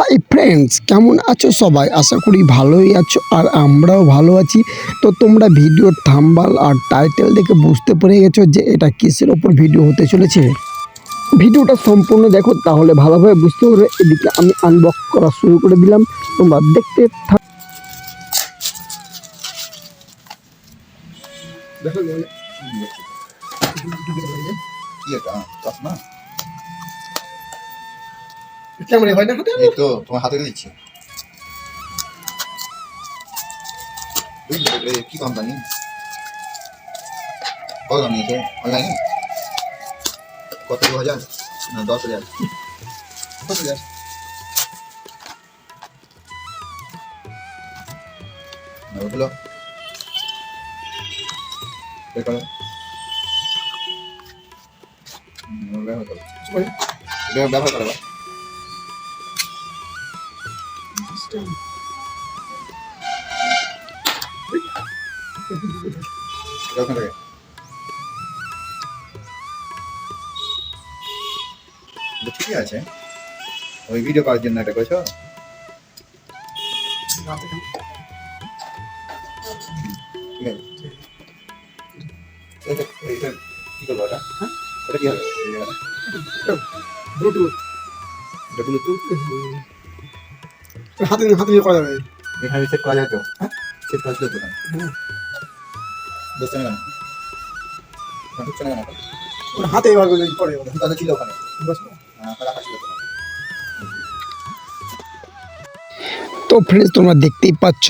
Hi friends কেমন আছো সবাই? আশা করি ভালোই আছো আর আমরাও ভালো আছি। তো তোমরা ভিডিওর থাম্বাল আর টাইটেল দেখে বুঝতে পেরে গেছো যে এটা কিসের ওপর ভিডিও হতে চলেছে। ভিডিওটা সম্পূর্ণ দেখো, তাহলে ভালোভাবে বুঝতে পারবে। এদিকে আমি আনবক্স করা শুরু করে দিলাম। তোমরা দেখতে থাক দেখো কেমন হয় না এই তো তোমার হাতে দিচ্ছি। কি কোম্পানি কত দাম নিয়েছে অনলাইনে কত দু হাজার? না দশ হাজার। কত হাজার? ওগুলো। করো। ব্যবহার করো। ঠিকই আছে ওই ভিডিও করার জন্য এটা করেছ কি করব এটা হ্যাঁ এটা কি হবে ব্লুটুথ ব্লুটুথ হাতে হাতে নিয়ে করা যাবে। এখানে সেট করা যায় তো? হ্যাঁ। সেট করা যেত না বুঝতে না? কেন ঢুকছে না কেন হাতে এবার পরে কথা ছিল ওখানে। হ্যাঁ তো তো ফ্রেন্ডস তোমরা দেখতেই পাচ্ছ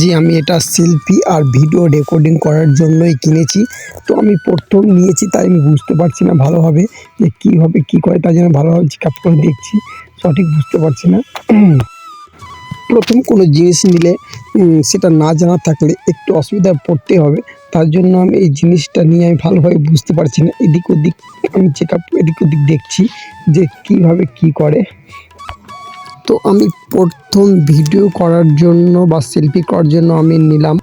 যে আমি এটা সেলফি আর ভিডিও রেকর্ডিং করার জন্যই কিনেছি। তো আমি প্রথম নিয়েছি তাই আমি বুঝতে পারছি না ভালোভাবে যে কীভাবে কী করে তার জন্য ভালোভাবে চেক আপ করে দেখছি। সঠিক বুঝতে পারছি না। প্রথম কোনো জিনিস নিলে সেটা না জানা থাকলে একটু অসুবিধায় পড়তে হবে। তার জন্য আমি এই জিনিসটা নিয়ে আমি ভালোভাবে বুঝতে পারছি না। এদিক ওদিক আমি চেক আপ এদিক ওদিক দেখছি যে কীভাবে কী করে। তো আমি প্রথম ভিডিও করার জন্য বা সেলফি করার জন্য আমি নিলাম।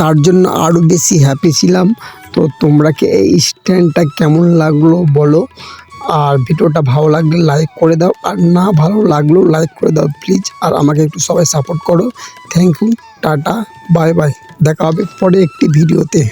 তার জন্য আরও বেশি হ্যাপি ছিলাম। তো তোমরা কি এই স্ট্যান্ডটা কেমন লাগল বলো। আর ভিডিওটা ভালো লাগলে লাইক করে দাও, আর না ভালো লাগলেও লাইক করে দাও প্লিজ আর আমাকে একটু সবাই সাপোর্ট করো। Thank you tata bye bye দেখা হবে পরে একটি ভিডিওতে।